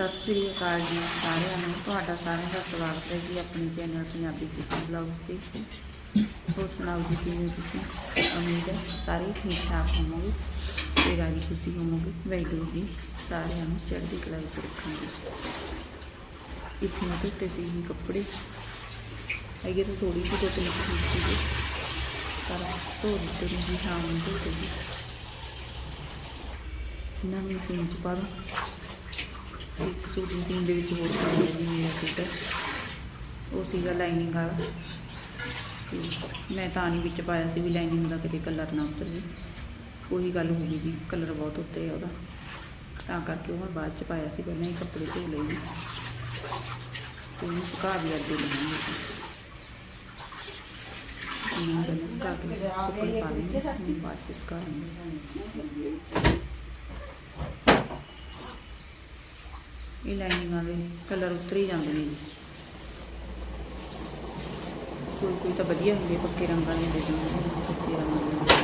ਸਤਿ ਸ੍ਰੀ ਅਕਾਲ ਜੀ ਸਾਰਿਆਂ ਨੂੰ। ਤੁਹਾਡਾ ਸਾਰਿਆਂ ਦਾ ਸਵਾਗਤ ਹੈ ਜੀ ਆਪਣੇ ਚੈਨਲ ਪੰਜਾਬੀ ਕਿਚਨ ਬਲੌਗਸ ਤੇ। ਹੋਰ ਸੁਣਾਓ ਜੀ, ਕਿਵੇਂ ਤੁਸੀਂ? ਉਮੀਦ ਹੈ ਸਾਰੇ ਠੀਕ ਠਾਕ ਹੋਵੋਗੇ ਤੇ ਰਾਜੀ ਖੁਸ਼ੀ ਹੋਵੋਗੇ। ਵਾਹਿਗੁਰੂ ਜੀ ਸਾਰਿਆਂ ਨੂੰ ਚੜ੍ਹਦੀ ਕਲਾ ਵਿੱਚ ਰੱਖਾਂਗੇ। ਇੱਥੇ ਮੈਂ ਧੁੱਪੇ ਸੀ ਜੀ ਕੱਪੜੇ ਹੈਗੇ ਤਾਂ ਥੋੜੀ ਜਿਹੀ ਧੁੱਪ ਨਿਕਲੀ ਸੀ ਪਰ ਧੋ ਦਿੱਤੇ ਨੇ ਜੀ, ਸ਼ਾਮ ਨੂੰ ਧੋ ਮਸ਼ੀਨ ਚ ਪਾ ਦੋ ਇੱਕ ਸੂਟ ਮਸ਼ੀਨ ਦੇ ਵਿੱਚ ਹੋਰ ਪਾ ਲਿਆ ਜੀ ਮੇਰਾ ਸੂਟ। ਉਹ ਸੀਗਾ ਲਾਈਨਿੰਗ ਵਾਲਾ। ਤੇ ਮੈਂ ਤਾਂ ਨਹੀਂ ਵਿੱਚ ਪਾਇਆ ਸੀ ਵੀ ਲਾਈਨਿੰਗ ਦਾ ਕਿਤੇ ਕਲਰ ਨਾ ਉਤਰ। ਜੇ ਉਹੀ ਗੱਲ ਹੋ ਗਈ ਜੀ, ਕਲਰ ਬਹੁਤ ਉਤਰਿਆ ਉਹਦਾ। ਤਾਂ ਕਰਕੇ ਉਹ ਮੈਂ ਬਾਅਦ ਚ ਪਾਇਆ ਸੀ, ਪਹਿਲਾਂ ਹੀ ਕੱਪੜੇ ਧੋ ਲਏ ਜੀ। ਉਹਨੂੰ ਸੁਕਾ ਵੀ ਅੱਗੇ ਲਾਂਗੇ ਇਹਨਾਂ ਦਾ ਸੁਕਾ ਕੇ ਸੁੱਕਣ ਪਾ ਦੇਂਗੇ ਬਾਅਦ ਚ ਸੁਕਾ ਲਾਂਗੇ ਇਹ ਲਾਈਨਿੰਗਾਂ ਦੇ ਕਲਰ ਉਤਰ ਹੀ ਜਾਂਦੇ ਨੇ ਜੀ। ਕੋਈ ਕੋਈ ਤਾਂ ਵਧੀਆ ਹੁੰਦੇ, ਪੱਕੇ ਰੰਗਾਂ ਦੀਆਂ ਦੇ ਦਿੰਦੇ ਨੇ ਕੱਚੇ ਰੰਗਾਂ ਦੀਆਂ ਦੇ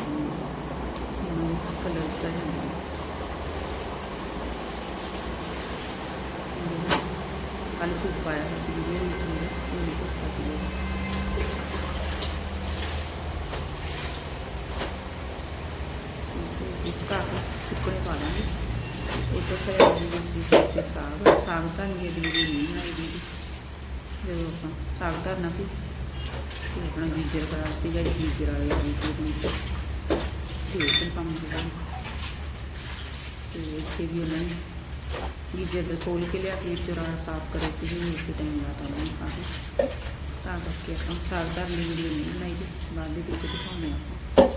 ਇਹਨਾਂ ਦੇ ਕਲਰ ਉਤਰ ਜਾਂਦੇ ਕੱਲ ਧੁੱਪ ਪਾਇਆ ਹੋਇਆ ਸੀ, ਵੀਡੀਓ ਵਿੱਚ ਮੇਰੇ ਉਹ ਨਹੀਂ ਧੁੱਪ ਪਾਈ ਸੁੱਕਣੇ ਪਾ ਦਾਂਗੇ। ਇਹ ਤਾਂ ਫਿਰ ਜੀ ਦੀ ਤੇ ਸਾਗ ਸਾਗ ਤਾਂ ਨਹੀਂ ਦੀ ਦੀ ਨਹੀਂ ਬਣਾਈ ਦੀ ਜਦੋਂ ਆਪਾਂ ਸਾਗ ਧਰਨਾ ਸੀ ਤੇ ਆਪਣਾ ਗੀਜਰ ਕਰਾ ਸੀਗਾ ਜੀ ਗੀਜਰ ਵਾਲੇ ਆ ਗਏ ਸੀ ਤੇ ਉਹ ਕੰਮ ਕੀਤਾ ਤੇ ਇੱਥੇ ਵੀ ਉਹਨਾਂ ਨੇ ਗੀਜਰ ਦੇ ਖੋਲ ਕੇ ਲਿਆ ਕੇ ਚੁਰਾ ਸਾਫ਼ ਕਰੇ ਸੀ ਜੀ ਇਸ ਟਾਈਮ ਲਾਤਾ ਉਹਨਾਂ ਨੇ ਕਾਫੀ ਤਾਂ ਕਰਕੇ ਆਪਾਂ ਸਾਗ ਧਰਨ ਦੀ ਵੀਡੀਓ ਨਹੀਂ ਬਣਾਈ ਜੀ ਬਾਅਦ ਦੇ ਵਿੱਚ ਦਿਖਾਉਂਦੇ ਆਪਾਂ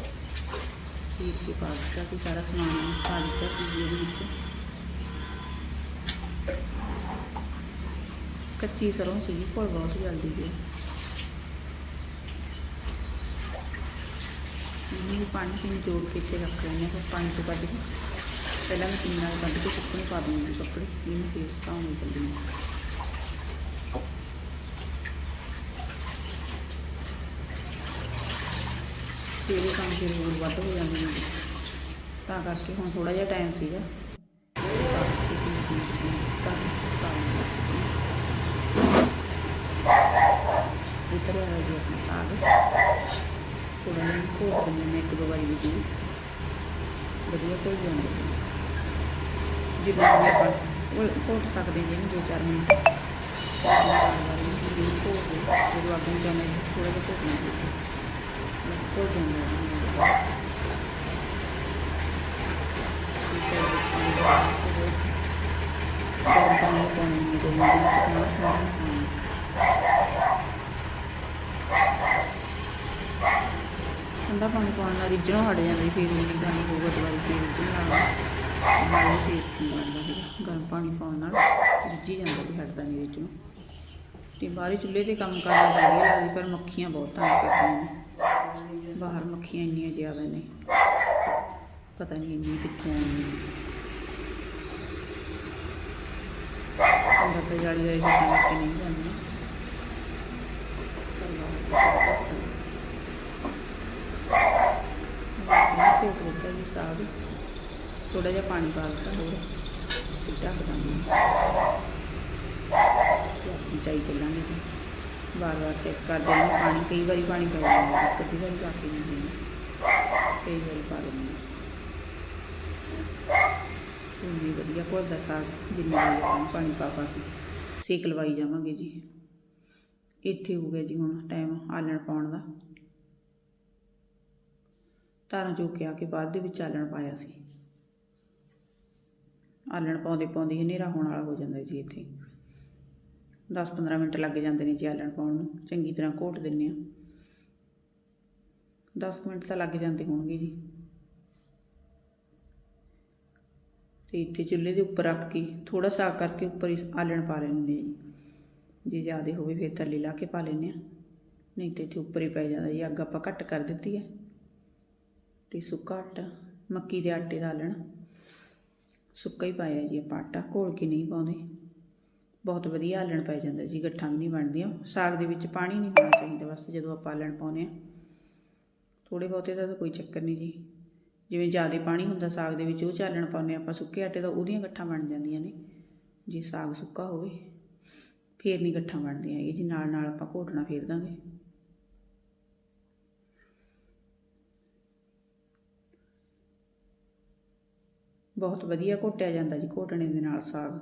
ਚੀਰ ਕੇ ਪਾ ਦਿੱਤਾ ਸੀ ਸਾਰਾ ਸਮਾਨ ਪਾ ਦਿੱਤਾ ਸੀ ਜੀ ਇਹਦੇ ਵਿੱਚ ਕੱਚੀ ਸਰੋਂ ਸੀ ਕੋਲ ਬਹੁਤ ਜਲਦੀ ਗਈ ਇਹਨੂੰ ਵੀ ਪਾਣੀ ਵਿੱਚ ਜੋੜ ਕੇ ਇੱਥੇ ਰੱਖ ਲੈਂਦੇ ਹਾਂ, ਫਿਰ ਪਾਣੀ ਤੋਂ ਕੱਢ ਕੇ ਪਹਿਲਾਂ ਮਸ਼ੀਨ ਨਾਲ ਕੱਢ ਕੇ ਸੁੱਕਣੇ ਪਾ ਦੂੰਗੀ ਕੱਪੜੇ, ਇਹਨੂੰ ਫੇਰ ਸੁਕਾਉਣੀ ਪੈਂਦੀ ਹੈ। ਤੇਰੇ ਕੰਮ ਫਿਰ ਹੋਰ ਵੱਧ ਹੋ ਜਾਂਦੇ ਨੇ। ਤਾਂ ਕਰਕੇ ਹੁਣ ਥੋੜਾ ਜਿਹਾ ਟਾਈਮ ਸੀਗਾ ਤਾਂ ਕਿਸੇ ਮਸ਼ੀਨ ਚ ਮਿਕਸ ਕਰ ਪਾਉਂਗਾ ਇਤਰ ਆ ਜੀ ਆਪਣਾ ਸਾਗ ਥੋੜਾ ਜਿਹਾ ਘੋਟ ਦਿੰਦੇ ਨੇ ਇੱਕ ਦੋ ਵਾਰੀ ਵਿੱਚ ਵੀ ਵਧੀਆ ਘੁਲ ਜਾਂਦਾ ਜੀ ਜਿੰਨਾ ਵੀ ਆਪਾਂ ਘੋਲ- ਘੋਟ ਸਕਦੇ ਜੀ ਇਹਨੂੰ ਦੋ ਚਾਰ ਮਿੰਟ ਵਾਰੀ ਜੀ ਘੋਟ ਕੇ ਜਦੋਂ ਆਪਣੀ ਜਾਣੇ ਥੋੜਾ ਜਿਹਾ ਘੋਟਣਾ ਜੀ ਬਸ ਘੁਲ ਜਾਂਦਾ ਹੈ ਠੀਕ ਹੈ ਜੀ, ਪਾਣੀ ਪਾ ਕੇ ਗਰਮ ਪਾਣੀ ਪਾਉਣਾ ਨਹੀਂ ਦੋ ਮਿੰਟ ਵਿੱਚ ਪਾਉਣਾ ਪਾਉਣਾ ਠੰਡਾ ਪਾਣੀ ਪਾਉਣ ਨਾਲ ਰਿੱਝਣੋਂ ਹਟ ਜਾਂਦਾ ਜੀ, ਫਿਰ ਨਹੀਂ ਹੋਊਗਾ ਦੁਬਾਰਾ ਫਿਰ ਰਿੱਝਣ ਨਾਲ ਨਾਲ ਟੇਸਟ ਨਹੀਂ ਬਣਦਾ ਹੈਗਾ ਗਰਮ ਪਾਣੀ ਪਾਉਣ ਨਾਲ ਰਿੱਝੀ ਜਾਂਦਾ ਵੀ ਹਟਦਾ ਨਹੀਂ ਰਿੱਝਣੋਂ। ਤੇ ਬਾਹਰੀ ਚੁੱਲ੍ਹੇ ਤੇ ਕੰਮ ਕਰਨਾ ਵਧੀਆ ਲੱਗਦੀ ਪਰ ਮੱਖੀਆਂ ਬਹੁਤ ਤੰਗ ਕਰਦੀਆਂ ਨੇ। ਬਾਹਰ ਮੱਖੀਆਂ ਇੰਨੀਆਂ ਜ਼ਿਆਦਾ ਨੇ ਪਤਾ ਨਹੀਂ ਇੰਨੀ ਕਿੱਥੋਂ ਆਉਂਦੀਆਂ। ਅੰਦਰ ਤਾਂ ਜਾਲੀ ਜਾਲੀ ਜਿਹਾ ਕਿ ਨਹੀਂ ਜਾਂਦੀ ਦਿੱਤਾ ਜੀ ਥੋੜਾ ਜਿਹਾ ਪਾਣੀ ਪਾ ਦਿੱਤਾ ਹੋਰ। ਤੇ ਢੱਕ ਦਾਂਗੇ। ਚਾਈ ਚੱਲਾਂਗੇ ਜੀ। ਵਾਰ ਵਾਰ ਚੈੱਕ ਕਰਦੇ ਹਾਂ। ਪਾਣੀ, ਕਈ ਵਾਰੀ ਪਾਣੀ ਪੈ ਜਾਂਦਾ। ਇੱਕ ਅੱਧੀ ਵਾਰੀ ਪਾ ਕੇ ਨਹੀਂ ਦਿੰਦੇ ਕਈ ਵਾਰੀ ਪਾ ਦਿੰਦੇ ਪੂਰੀ ਵਧੀਆ ਘੁਲਦਾ ਸਾਗ, ਜਿੰਨਾ ਪਾਣੀ ਪਾ ਪਾ ਕੇ। ਸੇਕ ਲਵਾਈ ਜਾਵਾਂਗੇ ਜੀ। ਇੱਥੇ ਹੋ ਗਿਆ ਜੀ ਹੁਣ ਟਾਈਮ ਆਲਣ ਪਾਉਣ ਦਾ। ਧਾਰਾਂ ਚੋ ਕੇ ਆ ਕੇ ਬਾਅਦ ਦੇ ਵਿੱਚ ਆਲਣ ਪਾਇਆ ਸੀ। ਆਲਣ ਪਾਉਂਦੇ ਪਾਉਂਦੇ ਹੀ ਹਨੇਰਾ ਹੋਣ ਵਾਲਾ ਹੋ ਜਾਂਦਾ ਜੀ ਇੱਥੇ। 10-15 ਮਿੰਟ ਲੱਗ ਜਾਂਦੇ ਨੇ ਜੀ ਆਲਣ ਪਾਉਣ ਨੂੰ। ਚੰਗੀ ਤਰ੍ਹਾਂ ਘੋਟ ਦਿੰਨੇ ਆ 10 ਮਿੰਟ ਤਾਂ ਲੱਗ ਜਾਂਦੇ ਹੋਣਗੇ ਜੀ। ਤੇ ਇੱਥੇ ਚੁੱਲ੍ਹੇ ਦੇ ਉੱਪਰ ਰੱਖ ਕੇ ਥੋੜਾ ਸਾਗ ਕਰਕੇ ਉੱਪਰ ਹੀ ਆਲਣ ਪਾ ਲੈਂਦੇ ਆ ਜੀ। ਜੇ ਜ਼ਿਆਦਾ ਹੋਵੇ ਫਿਰ ਥੱਲੇ ਲਾ ਕੇ ਪਾ ਲੈਂਦੇ ਆ ਨਹੀਂ ਤੇ ਇੱਥੇ ਉੱਪਰ ਹੀ ਪੈ ਜਾਂਦਾ ਜੀ। ਅੱਗ ਆਪਾਂ ਘੱਟ ਕਰ ਦਿੱਤੀ ਹੈ। ਤੇ ਸੁੱਕਾ ਆਟਾ, ਮੱਕੀ ਦੇ ਆਟੇ ਦਾ ਆਲਣ ਸੁੱਕਾ ਹੀ ਪਾਇਆ ਜੀ ਆਪਾਂ ਆਟਾ, ਘੋਲ ਕੇ ਨਹੀਂ ਪਾਉਂਦੇ। ਬਹੁਤ ਵਧੀਆ ਆਲਣ ਪੈ ਜਾਂਦਾ ਜੀ, ਗੱਠਾਂ ਵੀ ਨਹੀਂ ਬਣਦੀਆਂ। ਸਾਗ ਦੇ ਵਿੱਚ ਪਾਣੀ ਨਹੀਂ ਹੋਣਾ ਚਾਹੀਦਾ, ਬਸ ਜਦੋਂ ਆਪਾਂ ਆਲਣ ਪਾਉਂਦੇ ਆ ਥੋੜੇ ਬਹੁਤੇ ਦਾ ਤਾਂ ਕੋਈ ਚੱਕਰ ਨਹੀਂ ਜੀ। ਜਿਵੇਂ ਜ਼ਿਆਦਾ ਪਾਣੀ ਹੁੰਦਾ ਸਾਗ ਦੇ ਵਿੱਚ, ਉਹ ਚਾਲਣ ਪਾਉਂਦੇ ਆਪਾਂ। ਸੁੱਕੇ ਆਟੇ ਦਾ ਉਹਦੀਆਂ ਗੱਠਾਂ ਬਣ ਜਾਂਦੀਆਂ ਨੇ, ਜੇ ਸਾਗ ਸੁੱਕਾ ਹੋਵੇ। ਫੇਰ ਨਹੀਂ ਗੱਠਾਂ ਬਣਦੀਆਂ ਹੈਗੀਆਂ ਜੀ ਨਾਲ ਨਾਲ ਆਪਾਂ ਘੋਟਣਾ ਫੇਰ ਦਾਂਗੇ। ਬਹੁਤ ਵਧੀਆ ਘੋਟਿਆ ਜਾਂਦਾ ਜੀ, ਘੋਟਣੇ ਦੇ ਨਾਲ ਸਾਗ।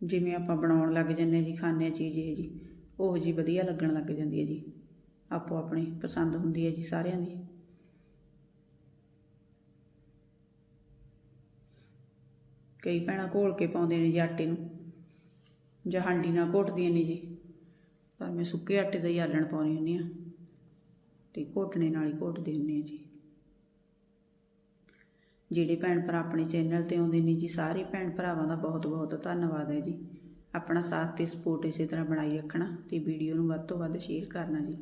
ਜਿਵੇਂ ਆਪਾਂ ਬਣਾਉਣ ਲੱਗ ਜੰਨੇ ਜੀ ਖਾਣੇ ਆ ਚੀਜ਼ ਇਹ ਜੀ, ਉਹ ਜੀ ਵਧੀਆ ਲੱਗਣ ਲੱਗ ਜਾਂਦੀ ਹੈ ਜੀ। ਆਪੋ ਆਪਣੀ ਪਸੰਦ ਹੁੰਦੀ ਹੈ ਜੀ ਸਾਰਿਆਂ ਦੀ। ਕਈ ਭੈਣਾਂ ਘੋਲ ਕੇ ਪਾਉਂਦੇ ਨੇ ਜੀ ਆਟੇ ਨੂੰ, ਜਾਂ ਹਾਂਡੀ ਨਾਲ ਘੋਟਦੀਆਂ ਨੇ ਜੀ। ਪਰ ਮੈਂ ਸੁੱਕੇ ਆਟੇ ਦਾ ਹੀ ਆਲਣ ਪਾਉਣੀ ਹੁੰਦੀ ਆ ਤੇ ਘੋਟਣੇ ਨਾਲ ਹੀ ਘੋਟਦੇ ਹੁੰਦੇ ਆ ਜੀ। ਜਿਹੜੇ ਭੈਣ ਭਰਾ ਆਪਣੇ ਚੈਨਲ ਤੇ ਆਉਂਦੇ ਨੇ ਜੀ, ਸਾਰੇ ਭੈਣ ਭਰਾਵਾਂ ਦਾ ਬਹੁਤ ਬਹੁਤ ਧੰਨਵਾਦ ਹੈ ਜੀ। ਆਪਣਾ ਸਾਥ ਤੇ ਸਪੋਰਟ ਇਸੇ ਤਰ੍ਹਾਂ ਬਣਾਈ ਰੱਖਣਾ ਤੇ ਵੀਡੀਓ ਨੂੰ ਵੱਧ ਤੋਂ ਵੱਧ ਸ਼ੇਅਰ ਕਰਨਾ ਜੀ।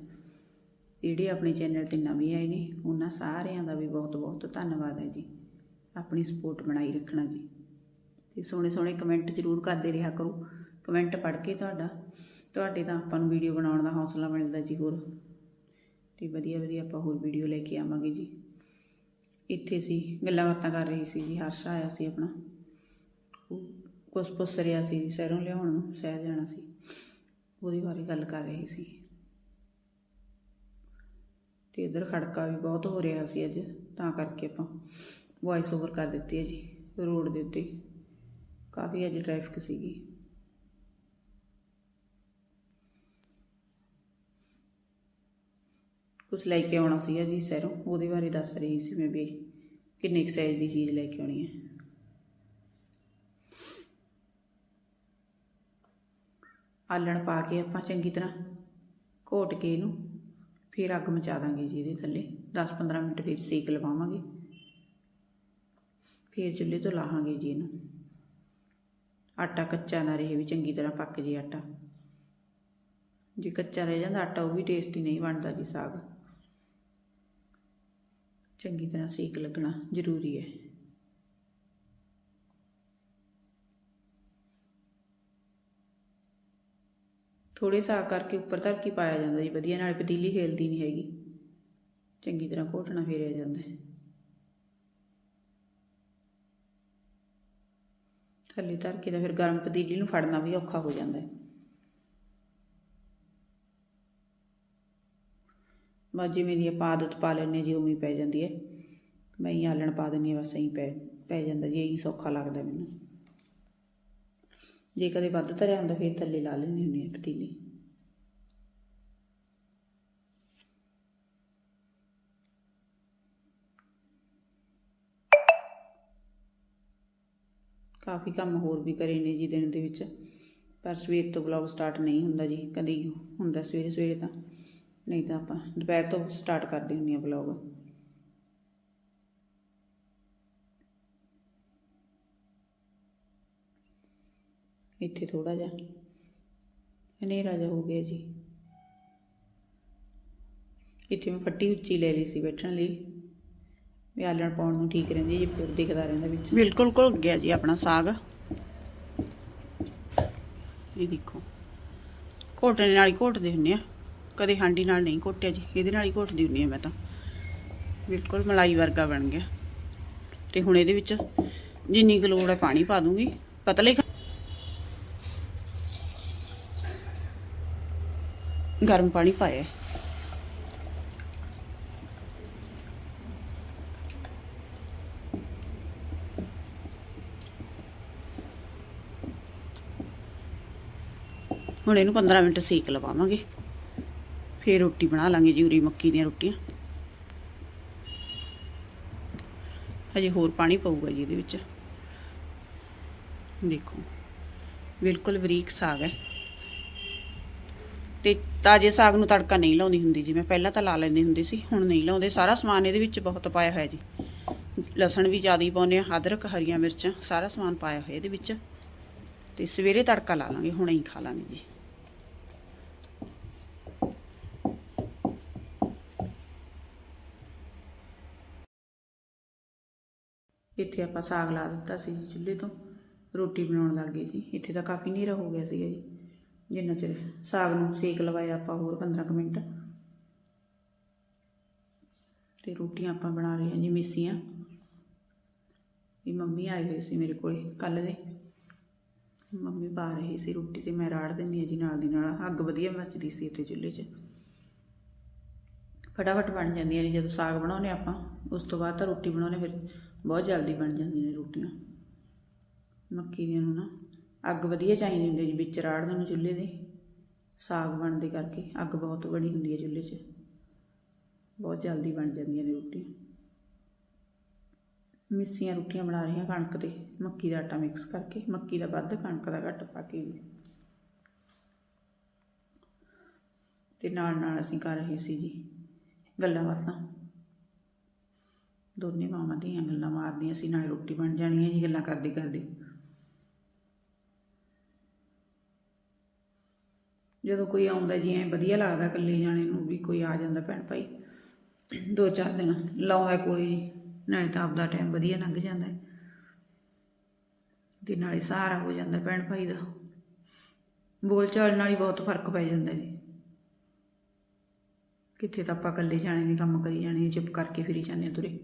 ਜਿਹੜੇ ਆਪਣੇ ਚੈਨਲ ਤੇ ਨਵੇਂ ਆਏ ਨੇ, ਉਹਨਾਂ ਸਾਰਿਆਂ ਦਾ ਵੀ ਬਹੁਤ ਬਹੁਤ ਧੰਨਵਾਦ ਹੈ ਜੀ। ਆਪਣੀ ਸਪੋਰਟ ਬਣਾਈ ਰੱਖਣਾ ਜੀ। ਤੇ ਸੋਹਣੇ ਸੋਹਣੇ ਕਮੈਂਟ ਜ਼ਰੂਰ ਕਰਦੇ ਰਿਹਾ ਕਰੋ। ਕਮੈਂਟ ਪੜ੍ਹ ਕੇ ਤੁਹਾਡਾ, ਤੁਹਾਡੇ ਤਾਂ ਆਪਾਂ ਨੂੰ ਵੀਡੀਓ ਬਣਾਉਣ ਦਾ ਹੌਸਲਾ ਮਿਲਦਾ ਜੀ ਹੋਰ। ਤੇ ਵਧੀਆ ਵਧੀਆ ਆਪਾਂ ਹੋਰ ਵੀਡੀਓ ਲੈ ਕੇ ਆਵਾਂਗੇ ਜੀ। ਇੱਥੇ ਸੀ, ਗੱਲਾਂ ਬਾਤਾਂ ਕਰ ਰਹੀ ਸੀ ਜੀ, ਹਰਸ਼ ਆਇਆ ਸੀ ਆਪਣਾ। ਕੁਛ ਪੁੱਛ ਰਿਹਾ ਸੀ, ਸ਼ਹਿਰੋਂ ਲਿਆਉਣ ਨੂੰ, ਸ਼ਹਿਰ ਜਾਣਾ ਸੀ। ਉਹਦੇ ਬਾਰੇ ਗੱਲ ਕਰ ਰਹੀ ਸੀ। ਤੇ ਇਧਰ ਖੜਕਾ ਵੀ ਬਹੁਤ ਹੋ ਰਿਹਾ ਸੀ ਅੱਜ, ਤਾਂ ਕਰਕੇ ਆਪਾਂ ਵੌਇਸ ਓਵਰ ਕਰ ਦਿੱਤੀ ਹੈ ਜੀ, ਰੋਡ ਦੇ ਉੱਤੇ। ਕਾਫੀ ਅੱਜ ਟ੍ਰੈਫਿਕ ਸੀਗੀ। ਕੁਛ ਲੈ ਕੇ ਆਉਣਾ ਸੀਗਾ ਜੀ ਸ਼ਹਿਰੋਂ, ਉਹਦੇ ਬਾਰੇ ਦੱਸ ਰਹੀ ਸੀ ਮੈਂ ਵੀ ਕਿੰਨੇ ਕੁ ਸਾਈਜ਼ ਦੀ ਚੀਜ਼ ਲੈ ਕੇ ਆਉਣੀ ਹੈ। ਆਲਣ ਪਾ ਕੇ ਆਪਾਂ ਚੰਗੀ ਤਰ੍ਹਾਂ ਘੋਟ ਕੇ ਇਹਨੂੰ ਫਿਰ ਅੱਗ ਮਚਾ ਦਾਂਗੇ ਜੀ ਇਹਦੇ ਥੱਲੇ 10-15 ਮਿੰਟ ਫਿਰ ਸੇਕ ਲਵਾਵਾਂਗੇ। ਫਿਰ ਚੁੱਲ੍ਹੇ ਤੋਂ ਲਾਹਾਂਗੇ ਜੀ ਇਹਨੂੰ। ਆਟਾ ਕੱਚਾ ਨਾ ਰਹੇ ਵੀ ਚੰਗੀ ਤਰ੍ਹਾਂ ਪੱਕ ਜੇ ਆਟਾ। ਜੇ ਕੱਚਾ ਰਹਿ ਜਾਂਦਾ ਆਟਾ, ਉਹ ਵੀ ਟੇਸਟੀ ਨਹੀਂ ਬਣਦਾ ਜੀ ਸਾਗ। ਚੰਗੀ ਤਰ੍ਹਾਂ ਸੇਕ ਲੱਗਣਾ ਜ਼ਰੂਰੀ ਹੈ। ਥੋੜੇ ਸਾਗ ਕਰਕੇ ਉੱਪਰ ਧਰ ਕੇ ਪਾਇਆ ਜਾਂਦਾ ਜੀ, ਵਧੀਆ, ਨਾਲ ਪਤੀਲੀ ਹਿਲਦੀ ਨਹੀਂ ਹੈਗੀ। ਚੰਗੀ ਤਰ੍ਹਾਂ ਘੋਟਣਾ ਫੇਰਿਆ ਜਾਂਦਾ। ਥੱਲੇ ਧਰ ਕੇ ਤਾਂ ਫਿਰ ਗਰਮ ਪਤੀਲੀ ਨੂੰ ਫੜਨਾ ਵੀ ਔਖਾ ਹੋ ਜਾਂਦਾ ਹੈ। ਬਸ ਜਿਵੇਂ ਦੀ ਆਪਾਂ ਆਦਤ ਪਾ ਲੈਂਦੇ ਜੀ ਉਵੇਂ ਪੈ ਜਾਂਦੀ ਹੈ। ਮੈਂ ਹੀ ਆਲਣ ਪਾ ਦਿੰਦੀ ਹਾਂ, ਬਸ ਐਂ ਪੈ ਪੈ ਜਾਂਦਾ, ਜੀ ਇਹੀ ਸੌਖਾ ਲੱਗਦਾ ਮੈਨੂੰ। ਜੇ ਕਦੇ ਵੱਧ ਧਰਿਆ ਹੁੰਦਾ, ਫਿਰ ਥੱਲੇ ਲਾ ਲੈਂਦੀ ਹੁੰਦੀ ਹਾਂ, ਪਤੀਲੀ। ਕਾਫੀ ਕੰਮ ਹੋਰ ਵੀ ਕਰੇ ਨੇ ਜੀ ਦਿਨ ਦੇ ਵਿੱਚ, ਪਰ ਸਵੇਰ ਤੋਂ ਬਲੌਗ ਸਟਾਰਟ ਨਹੀਂ ਹੁੰਦਾ ਜੀ, ਕਦੀ ਹੁੰਦਾ ਸਵੇਰੇ ਸਵੇਰੇ ਤਾਂ। ਨਹੀਂ ਤਾਂ ਆਪਾਂ ਦੁਪਹਿਰ ਤੋਂ ਸਟਾਰਟ ਕਰਦੇ ਹੁੰਦੇ ਆ ਬਲੌਗ ਇੱਥੇ ਥੋੜਾ ਜਿਹਾ ਹਨੇਰਾ ਜਿਹਾ ਹੋ ਗਿਆ ਜੀ। ਇੱਥੇ ਮੈਂ ਫੱਟੀ ਉੱਚੀ ਲੈ ਲਈ ਸੀ ਬੈਠਣ ਲਈ। ਵੀ ਆਲਣ ਪਾਉਣ ਨੂੰ ਠੀਕ ਰਹਿੰਦੀ ਜੀ, ਫਿਰ ਦਿਖਦਾ ਰਹਿੰਦਾ ਵਿੱਚ। ਬਿਲਕੁਲ ਘੁਲ ਗਿਆ ਜੀ ਆਪਣਾ ਸਾਗ। ਇਹ ਦੇਖੋ, ਘੋਟਣੇ ਨਾਲ ਹੀ ਘੋਟਦੇ ਹੁੰਨੇ ਆ। ਕਦੇ ਹਾਂਡੀ ਨਾਲ ਨਹੀਂ ਘੋਟਿਆ ਜੀ, ਇਹਦੇ ਨਾਲ ਹੀ ਘੋਟਦੀ ਹੁੰਨੀ ਆ ਮੈਂ ਤਾਂ। ਬਿਲਕੁਲ ਮਲਾਈ ਵਰਗਾ ਬਣ ਗਿਆ। ਤੇ ਹੁਣ ਇਹਦੇ ਵਿੱਚ ਜਿੰਨੀ ਕੁ ਲੋੜ ਹੈ ਪਾਣੀ ਪਾ ਦੂੰਗੀ। ਪਤਲੇ ਖਾ- ਗਰਮ ਪਾਣੀ ਪਾਇਆ। ਹੁਣ ਇਹਨੂੰ 15 ਮਿੰਟ ਸੇਕ ਲਵਾਵਾਂਗੇ। ਫੇਰ ਰੋਟੀ ਬਣਾ ਲਾਂਗੇ ਜੀ ਉਰੀ ਮੱਕੀ ਦੀਆਂ ਰੋਟੀਆਂ। ਹਜੇ ਹੋਰ ਪਾਣੀ ਪਊਗਾ ਜੀ ਇਹਦੇ ਵਿੱਚ। ਦੇਖੋ, ਬਿਲਕੁਲ ਬਰੀਕ ਸਾਗ ਹੈ। ਤੇ ਤਾਜੇ ਸਾਗ ਨੂੰ ਤੜਕਾ ਨਹੀਂ ਲਾਉਂਦੀ ਹੁੰਦੀ ਜੀ। ਮੈਂ ਪਹਿਲਾਂ ਤਾਂ ਲਾ ਲੈਂਦੀ ਹੁੰਦੀ ਸੀ, ਹੁਣ ਨਹੀਂ ਲਾਉਂਦੇ। ਸਾਰਾ ਸਮਾਨ ਇਹਦੇ ਵਿੱਚ ਬਹੁਤ ਪਾਇਆ ਹੋਇਆ ਜੀ। ਲਸਣ ਵੀ ਜ਼ਿਆਦਾ ਹੀ ਪਾਉਂਦੇ ਆ ਅਦਰਕ, ਹਰੀਆਂ ਮਿਰਚਾਂ, ਸਾਰਾ ਸਮਾਨ ਪਾਇਆ ਹੋਇਆ ਇਹਦੇ ਵਿੱਚ। ਤੇ ਸਵੇਰੇ ਤੜਕਾ ਲਾ ਲਾਂਗੇ, ਹੁਣੇ ਹੀ ਖਾ ਲਾਂਗੇ ਜੀ। ਇੱਥੇ ਆਪਾਂ ਸਾਗ ਲਾ ਦਿੱਤਾ ਸੀ ਜੀ ਚੁੱਲ੍ਹੇ ਤੋਂ, ਰੋਟੀ ਬਣਾਉਣ ਲੱਗ ਗਏ ਸੀ। ਇੱਥੇ ਤਾਂ ਕਾਫੀ ਹਨੇਰਾ ਹੋ ਗਿਆ ਸੀਗਾ ਜੀ। ਜਿੰਨਾ ਚਿਰ ਸਾਗ ਨੂੰ ਸੇਕ ਲਵਾਇਆ ਆਪਾਂ ਹੋਰ 15 ਕੁ ਮਿੰਟ। ਤੇ ਰੋਟੀਆਂ ਆਪਾਂ ਬਣਾ ਰਹੇ ਹਾਂ ਜੀ, ਮਿੱਸੀਆਂ। ਵੀ ਮੰਮੀ ਆਏ ਹੋਏ ਸੀ ਮੇਰੇ ਕੋਲੇ ਕੱਲ ਦੇ। ਮੰਮੀ ਪਾ ਰਹੀ ਸੀ ਰੋਟੀ ਤੇ ਮੈਂ ਰਾੜ ਦਿੰਦੀ ਹਾਂ ਜੀ ਨਾਲ ਦੀ ਨਾਲ। ਅੱਗ ਵਧੀਆ ਮੱਚਦੀ ਸੀ ਇੱਥੇ ਚੁੱਲ੍ਹੇ 'ਚ। ਫਟਾਫਟ ਬਣ ਜਾਂਦੀਆਂ ਨੇ ਜਦੋਂ ਸਾਗ ਬਣਾਉਨੇ ਆਪਾਂ, ਉਸ ਤੋਂ ਬਾਅਦ ਤਾਂ ਰੋਟੀ ਬਣਾਉਨੇ ਫਿਰ ਬਹੁਤ ਜਲਦੀ ਬਣ ਜਾਂਦੀਆਂ ਨੇ ਰੋਟੀਆਂ। ਮੱਕੀ ਦੀਆਂ ਨੂੰ ਨਾ ਅੱਗ ਵਧੀਆ ਚਾਹੀਦੀ ਹੁੰਦੀ ਹੈ ਜੀ, ਵਿੱਚ ਰਾੜਨ ਨੂੰ ਚੁੱਲ੍ਹੇ ਦੇ। ਸਾਗ ਬਣਦੇ ਕਰਕੇ ਅੱਗ ਬਹੁਤ ਬੜੀ ਹੁੰਦੀ ਹੈ ਚੁੱਲ੍ਹੇ 'ਚ। ਬਹੁਤ ਜਲਦੀ ਬਣ ਜਾਂਦੀਆਂ ਨੇ ਰੋਟੀਆਂ। ਮਿੱਸੀਆਂ ਰੋਟੀਆਂ ਬਣਾ ਰਹੀਆਂ ਕਣਕ ਤੇ ਮੱਕੀ ਦਾ ਆਟਾ ਮਿਕਸ ਕਰਕੇ। ਮੱਕੀ ਦਾ ਵੱਧ, ਕਣਕ ਦਾ ਘੱਟ ਪਾ ਕੇ ਵੀ। ਤੇ ਨਾਲ ਨਾਲ ਅਸੀਂ ਕਰ ਰਹੇ ਸੀ ਜੀ ਗੱਲਾਂ ਬਾਤਾਂ। ਦੋਨੇ ਮਾਵਾਂ ਦੀਆਂ ਗੱਲਾਂ ਮਾਰਦੀਆਂ ਸੀ, ਨਾਲੇ ਰੋਟੀ ਬਣ ਜਾਣੀ ਹੈ ਜੀ ਗੱਲਾਂ ਕਰਦੇ ਕਰਦੇ। ਜਦੋਂ ਕੋਈ ਆਉਂਦਾ ਜੀ, ਐ ਵਧੀਆ ਲੱਗਦਾ ਇਕੱਲੇ ਜਾਣੇ ਨੂੰ ਵੀ ਕੋਈ ਆ ਜਾਂਦਾ ਭੈਣ ਭਾਈ। ਦੋ ਚਾਰ ਦਿਨ ਲਾਉਂਦਾ ਕੋਲੇ ਜੀ, ਨਾਲੇ ਤਾਂ ਆਪਦਾ ਟਾਈਮ ਵਧੀਆ ਲੰਘ ਜਾਂਦਾ। ਤੇ ਨਾਲੇ ਸਹਾਰਾ ਹੋ ਜਾਂਦਾ ਭੈਣ ਭਾਈ ਦਾ। ਬੋਲਚਾਲ ਨਾਲ ਹੀ ਬਹੁਤ ਫ਼ਰਕ ਪੈ ਜਾਂਦਾ ਜੀ। ਕਿੱਥੇ ਤਾਂ ਆਪਾਂ ਇਕੱਲੇ ਜਾਣੇ ਦੇ ਕੰਮ ਕਰੀ ਜਾਣੇ, ਚੁੱਪ ਕਰਕੇ ਫਿਰੀ ਜਾਂਦੇ ਹਾਂ ਤੁਰੇ।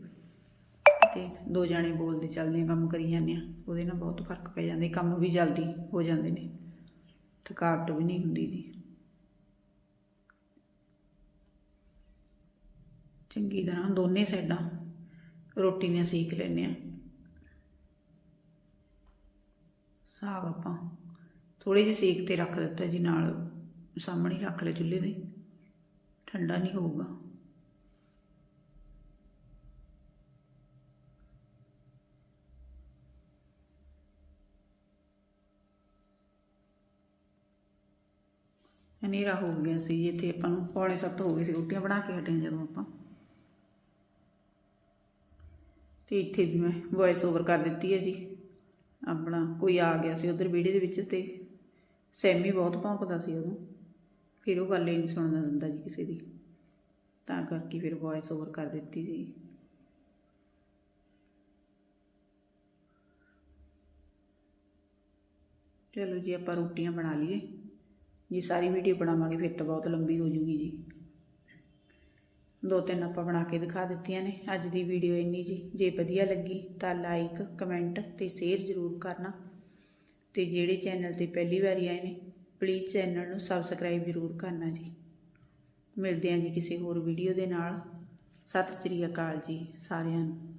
ਤੇ ਦੋ ਜਾਣੇ ਬੋਲਦੇ ਚੱਲਦੇ ਆ ਕੰਮ ਕਰੀ ਜਾਂਦੇ ਆ ਉਹਦੇ ਨਾਲ ਬਹੁਤ ਫ਼ਰਕ ਪੈ ਜਾਂਦਾ, ਕੰਮ ਵੀ ਜਲਦੀ ਹੋ ਜਾਂਦੇ ਨੇ। ਥਕਾਵਟ ਵੀ ਨਹੀਂ ਹੁੰਦੀ ਜੀ। ਚੰਗੀ ਤਰ੍ਹਾਂ ਦੋਨੇ ਸਾਈਡਾਂ ਰੋਟੀ ਦੀਆਂ ਸੇਕ ਲੈਂਦੇ ਆ ਸਾਗ ਆਪਾਂ ਥੋੜੇ ਜਿਹੇ ਸੇਕ ਤੇ ਰੱਖ ਦਿੱਤਾ ਜੀ, ਨਾਲ ਸਾਹਮਣੇ ਰੱਖ ਲਿਆ ਚੁੱਲ੍ਹੇ ਦੇ ਠੰਡਾ ਨਹੀਂ ਹੋਊਗਾ। ਹਨੇਰਾ ਹੋ ਗਿਆ ਸੀ ਇੱਥੇ ਆਪਾਂ ਨੂੰ ਪੌਣੇ ਸੱਤ ਹੋ ਗਏ ਸੀ, ਰੋਟੀਆਂ ਬਣਾ ਕੇ ਹਟੇ ਜਦੋਂ ਆਪਾਂ। ਤੇ ਇੱਥੇ ਵੀ ਮੈਂ ਵੌਇਸ ਓਵਰ ਕਰ ਦਿੱਤੀ ਹੈ ਜੀ। ਆਪਣਾ ਕੋਈ ਆ ਗਿਆ ਸੀ ਉਧਰ ਵੀਡੀਓ ਦੇ ਵਿੱਚ ਤੇ ਸੈਮੀ ਬਹੁਤ ਭੌਂਕਦਾ ਸੀ ਉਦੋਂ ਫਿਰ ਉਹ ਗੱਲ ਹੀ ਨਹੀਂ ਸੁਣਦਾ ਦਿੰਦਾ ਜੀ ਕਿਸੇ ਦੀ। ਤਾਂ ਕਰਕੇ ਫਿਰ ਵੌਇਸ ਓਵਰ ਕਰ ਦਿੱਤੀ ਜੀ। ਚਲੋ ਜੀ, ਆਪਾਂ ਰੋਟੀਆਂ ਬਣਾ ਲਈਏ। ਜੀ ਸਾਰੀ ਵੀਡੀਓ ਬਣਾਵਾਂਗੇ, ਫਿਰ ਤਾਂ ਬਹੁਤ ਲੰਬੀ ਹੋ ਜੂਗੀ ਜੀ। ਦੋ ਤਿੰਨ ਆਪਾਂ ਬਣਾ ਕੇ ਦਿਖਾ ਦਿੱਤੀਆਂ ਨੇ, ਅੱਜ ਦੀ ਵੀਡੀਓ ਇੰਨੀ ਜੀ। ਜੇ ਵਧੀਆ ਲੱਗੀ ਤਾਂ ਲਾਈਕ ਕਮੈਂਟ ਤੇ ਸ਼ੇਅਰ ਜ਼ਰੂਰ ਕਰਨਾ। ਤੇ ਜਿਹੜੇ ਚੈਨਲ ਤੇ ਪਹਿਲੀ ਵਾਰੀ ਆਏ ਨੇ ਪਲੀਜ਼ ਚੈਨਲ ਨੂੰ ਸਬਸਕ੍ਰਾਈਬ ਜ਼ਰੂਰ ਕਰਨਾ ਜੀ। ਮਿਲਦੇ ਹਾਂ ਜੀ ਕਿਸੇ ਹੋਰ ਵੀਡੀਓ ਦੇ ਨਾਲ। ਸਤਿ ਸ੍ਰੀ ਅਕਾਲ ਜੀ ਸਾਰਿਆਂ ਨੂੰ।